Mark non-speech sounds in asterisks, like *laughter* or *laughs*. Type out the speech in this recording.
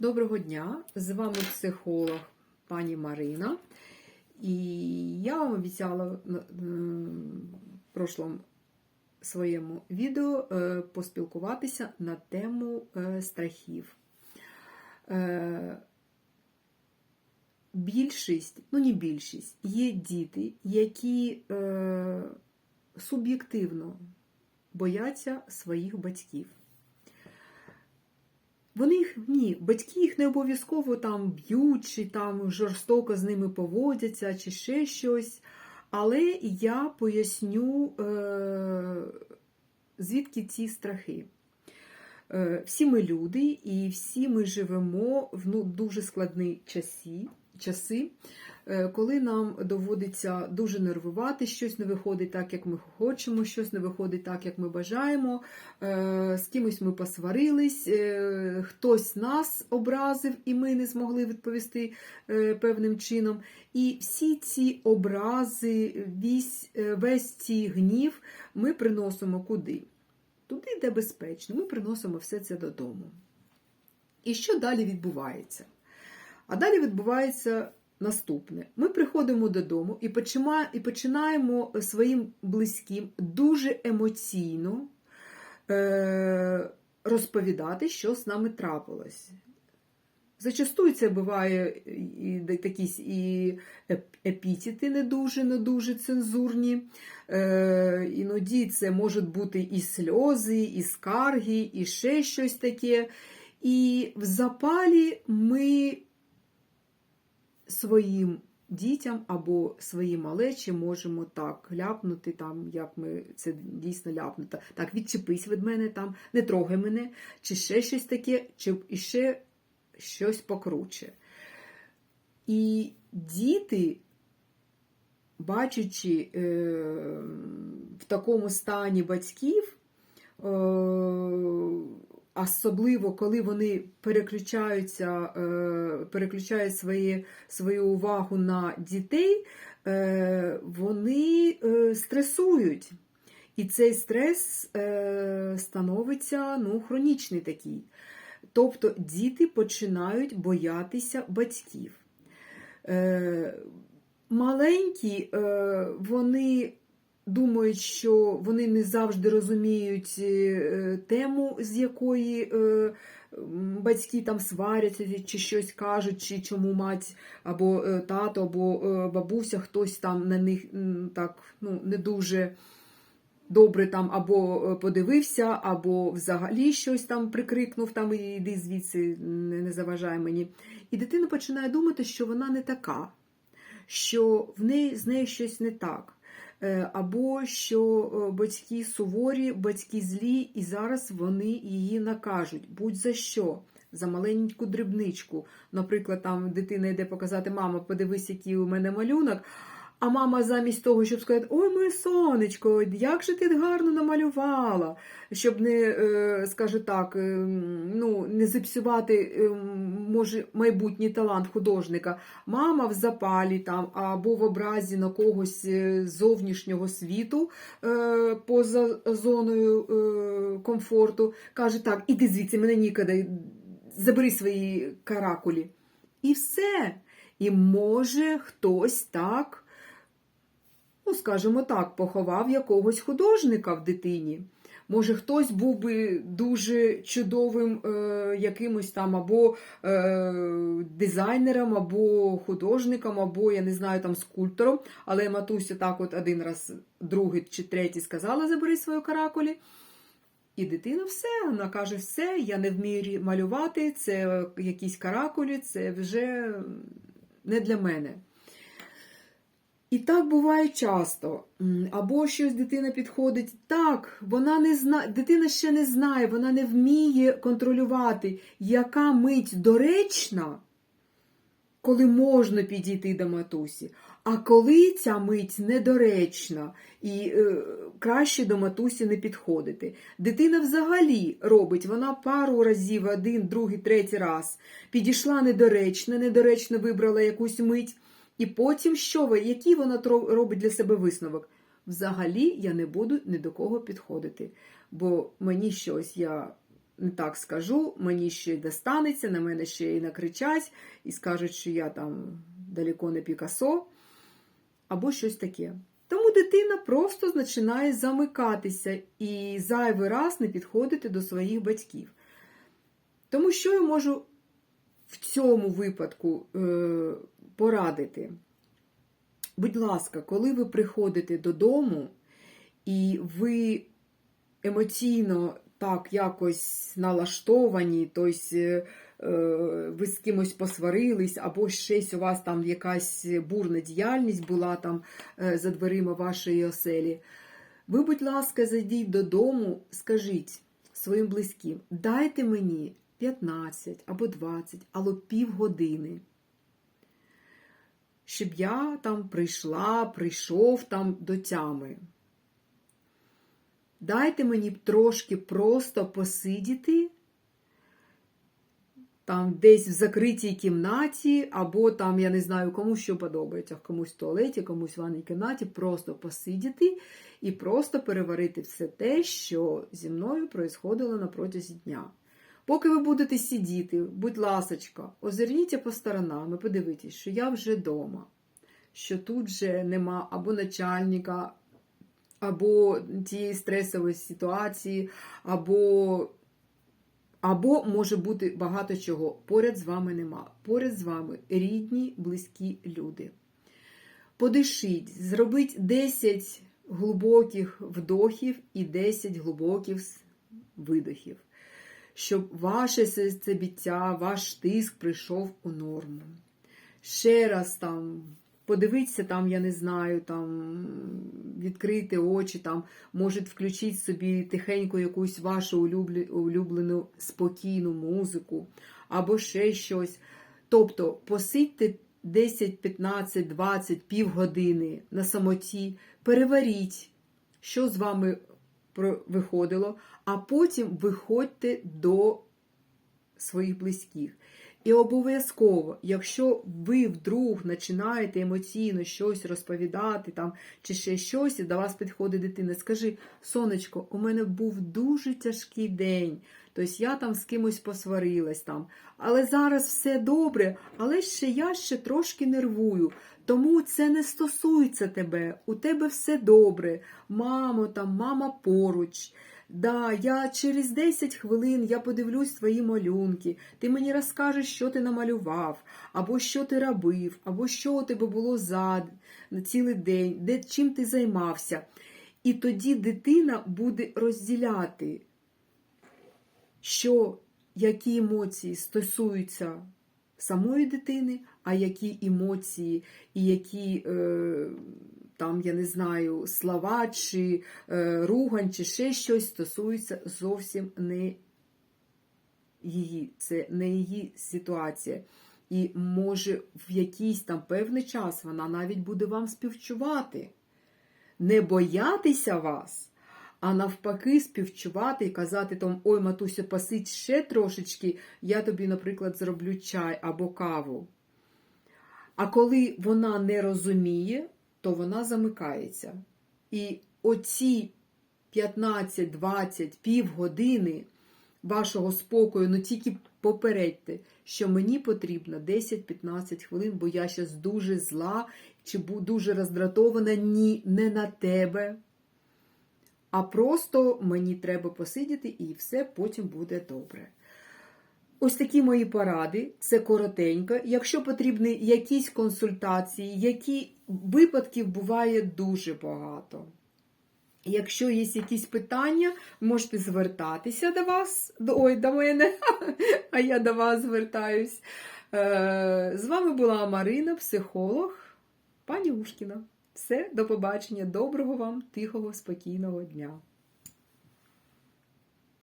Доброго дня! З вами психолог пані Марина. І я вам обіцяла в прошлому своєму відео е, поспілкуватися на тему е, страхів. Е, більшість, ну не більшість, є діти, які суб'єктивно бояться своїх батьків. Вони їх ні, батьки їх не обов'язково там б'ють, чи там жорстоко з ними поводяться, чи ще щось. Але я поясню, е, звідки ці страхи. Е, всі ми люди, і всі ми живемо в ну, дуже складні часи, часи. Е, коли нам доводиться дуже нервувати, щось не виходить так, як ми хочемо, щось не виходить так, як ми бажаємо, е, з кимось ми посварились, е, хтось нас образив, і ми не змогли відповісти певним чином. І всі ці образи, весь, весь цей гнів ми приносимо куди? Туди, де безпечно, ми приносимо все це додому. І що далі відбувається? А далі відбувається наступне: ми приходимо додому і починаємо своїм близьким дуже емоційно е, розповідати, що з нами трапилось. Зачастую це буває і якісь і епітети не дуже, не дуже цензурні. Е, Іноді це можуть бути і сльози, і скарги, і ще щось таке. І в запалі ми своїм дітям або своїм малечі можемо так ляпнути, там, як ми це дійсно ляпнути. Так, відчепись від мене, там, не трогай мене, чи ще щось таке, чи ще щось покруче. І діти, бачачи е, в такому стані батьків, е, Особливо, коли вони переключаються, е, переключають свої, свою увагу на дітей, е, вони е, стресують. І цей стрес становиться ну, хронічний такий. Тобто діти починають боятися батьків. Маленькі, вони думають, що вони не завжди розуміють е, тему, з якої е, батьки там сваряться, чи щось кажуть, чи чому мать або е, тато, або бабуся, хтось там на них так ну, не дуже. Добре там або подивився, або взагалі щось там прикрикнув, там і йди звідси, не, заважай мені. І дитина починає думати, що вона не така, що в неї з нею щось не так. Е, або що е, батьки суворі, батьки злі, і зараз вони її накажуть. Будь-за що. За маленьку дрібничку. Наприклад, там дитина йде показати, мама, подивись, який у мене малюнок. А мама замість того, щоб сказати, ой, моє сонечко, як же ти гарно намалювала, щоб не, е, скажу так, е, ну, не зіпсувати е, може, майбутній талант художника, мама в запалі там, або в образі на когось зовнішнього світу поза зоною комфорту, каже, так, іди звідси, мене ніколи, забери свої каракулі. І все. І може хтось так ну, скажімо так, поховав якогось художника в дитині. Може, хтось був би дуже чудовим е, якимось там або е, дизайнером, або художником, або, я не знаю, там скульптором. Але матуся так от один раз, другий чи третій сказала, забери свої каракулі. І дитина все, вона каже, все, я не вмію малювати, це якісь каракулі, це вже не для мене. І так буває часто. Або щось дитина підходить. Так, вона не знає, дитина ще не знає, вона не вміє контролювати, яка мить доречна, коли можна підійти до матусі, а коли ця мить недоречна і е, краще до матусі не підходити. Дитина взагалі робить, вона пару разів, один, другий, третій раз підійшла недоречно, недоречно вибрала якусь мить. І потім що ви, який вона робить для себе висновок? Взагалі я не буду ні до кого підходити, бо мені щось я не так скажу, мені ще й достанеться, на мене ще й накричать, і скажуть, що я там далеко не Пікасо, або щось таке. Тому дитина просто починає замикатися і зайвий раз не підходити до своїх батьків. Тому що я можу в цьому випадку е, порадити? Будь ласка, коли ви приходите додому і ви емоційно так якось налаштовані, тобто ви з кимось посварились, або щось у вас там якась бурна діяльність була там е, за дверима вашої оселі. Ви, будь ласка, зайдіть додому, скажіть своїм близьким, дайте мені 15 або 20, або півгодини. Щоб я там прийшла, прийшов там до тями. Дайте мені трошки просто посидіти там десь в закритій кімнаті, або там, я не знаю, кому що подобається, комусь в туалеті, комусь в ванній кімнаті, просто посидіти і просто переварити все те, що зі мною происходило на протязі дня. Поки ви будете сидіти, будь ласочка, озирніться по сторонам і подивіться, що я вже вдома, що тут вже нема або начальника, або тієї стресової ситуації, або, або може бути багато чого. Поряд з вами нема. Поряд з вами рідні, близькі люди. Подишіть, зробіть 10 глибоких вдохів і 10 глибоких видохів щоб ваше серцебіття, ваш тиск прийшов у норму. Ще раз там подивіться, там, я не знаю, там відкрити очі, там, може включіть собі тихенько якусь вашу улюблену спокійну музику, або ще щось. Тобто посидьте 10, 15, 20, півгодини на самоті, переваріть, що з вами виходило, а потім виходьте до своїх близьких. І обов'язково, якщо ви вдруг починаєте емоційно щось розповідати там, чи ще щось, і до вас підходить дитина, скажи, сонечко, у мене був дуже тяжкий день, тобто я там з кимось посварилась там. Але зараз все добре, але ще я ще трошки нервую. Тому це не стосується тебе. У тебе все добре. Мамо, там, мама поруч. Да, я через 10 хвилин я подивлюсь твої малюнки, ти мені розкажеш, що ти намалював, або що ти робив, або що у тебе було за цілий день, де, чим ти займався. І тоді дитина буде розділяти, що які емоції стосуються самої дитини, а які емоції і які. Е, там, я не знаю, слова чи е, ругань, чи ще щось стосується зовсім не її. Це не її ситуація. І може в якийсь там певний час вона навіть буде вам співчувати. Не боятися вас, а навпаки, співчувати і казати там, ой, матуся, посидь ще трошечки, я тобі, наприклад, зроблю чай або каву. А коли вона не розуміє, то вона замикається. І оці 15-20 півгодини вашого спокою, ну тільки попередьте, що мені потрібно 10-15 хвилин, бо я зараз дуже зла чи дуже роздратована ні, не на тебе. А просто мені треба посидіти і все потім буде добре. Ось такі мої поради, це коротенько. Якщо потрібні якісь консультації, які випадків буває дуже багато. Якщо є якісь питання, можете звертатися до вас, ой, до мене, *laughs* а я до вас звертаюсь. Е, з вами була Марина, психолог, пані Ушкіна. Все, до побачення, доброго вам, тихого, спокійного дня.